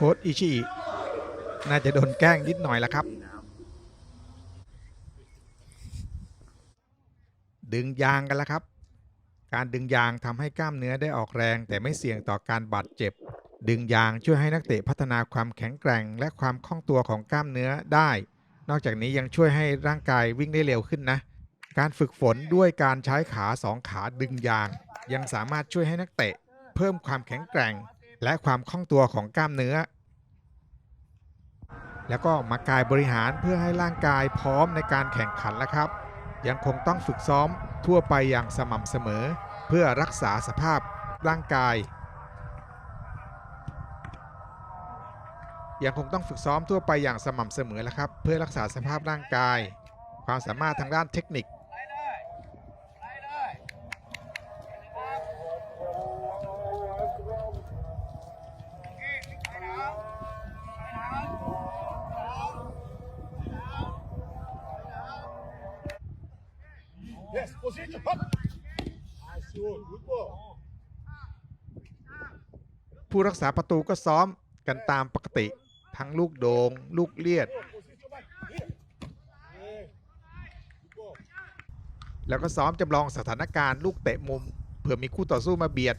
โค้ดอิชิน่าจะโดนแกล้งนิดหน่อยละครับ ดึงยางกันแล้วครับ การดึงยางทำให้กล้ามเนื้อได้ออกแรง แต่ไม่เสี่ยงต่อการบาดเจ็บ ดึงยางช่วยให้นักเตะพัฒนาความแข็งแกร่ง และความคล่องตัวของกล้ามเนื้อได้ นอกจากนี้ยังช่วยให้ร่างกายวิ่งได้เร็วขึ้นนะ การฝึกฝนด้วยการใช้ขาสองขาดึงยาง ยังสามารถช่วยให้นักเตะ เพิ่มความแข็งแกร่ง และความคล่องตัวของกล้ามเนื้อ แล้วก็มากายบริหารเพื่อให้ร่างกายพร้อมในการแข่งขันแล้วครับ ยังคงต้องฝึกซ้อมทั่วไปอย่างสม่ำเสมอ เพื่อรักษาสภาพร่างกาย ยังคงต้องฝึกซ้อมทั่วไปอย่างสม่ำเสมอแล้วครับ เพื่อรักษาสภาพร่างกาย ความสามารถทางด้านเทคนิค Yes, position, up. Nice, good, good ball. ผู้รักษาประตูก็ซ้อมกันตามปกติ ทั้งลูกโดง่งลูกเลียด Position back. Here. Yeah. Good ball. แล้วก็ซ้อมจำลองสถานการณ์ลูกเตะมุม เผื่อมีคู่ต่อสู้มาเบียด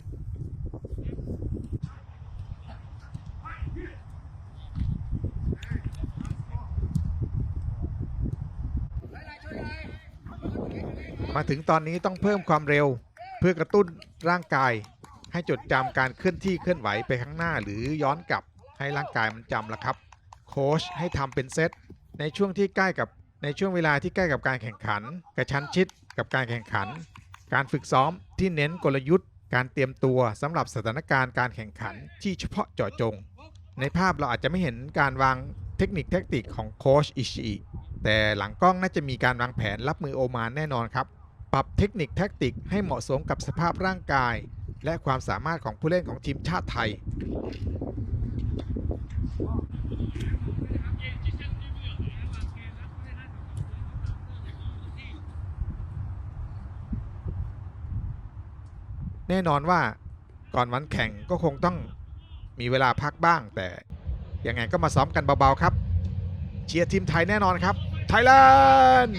มาถึงตอนนี้ต้องเพิ่มความเร็วเพื่อกระตุ้นร่างกาย ให้จดจำการเคลื่อนที่เคลื่อนไหวไปข้างหน้า หรือย้อนกลับให้ร่างกายมันจำละครับ โค้ชให้ทำเป็นเซตในช่วงที่ใกล้กับในช่วงเวลาที่ใกล้กับการแข่งขัน กระชั้นชิดกับการแข่งขัน การฝึกซ้อมที่เน้นกลยุทธ์ การเตรียมตัวสำหรับสถานการณ์การแข่งขันที่เฉพาะเจาะจง ในภาพเราอาจจะไม่เห็นการวางเทคนิคแทคติกของโค้ชอิชิแต่หลังกล้องน่าจะมีการวางแผนรับมือโอมานแน่นอนครับ ปรับเทคนิคแทคติกให้เหมาะสมกับสภาพร่างกาย และความสามารถของผู้เล่นของทีมชาติไทย แน่นอนว่าก่อนวันแข่งก็คงต้องมีเวลาพักบ้าง แต่ยังไงก็มาซ้อมกันเบา ๆ ครับ เชียร์ทีมไทยแน่นอนครับ ไทยแลนด์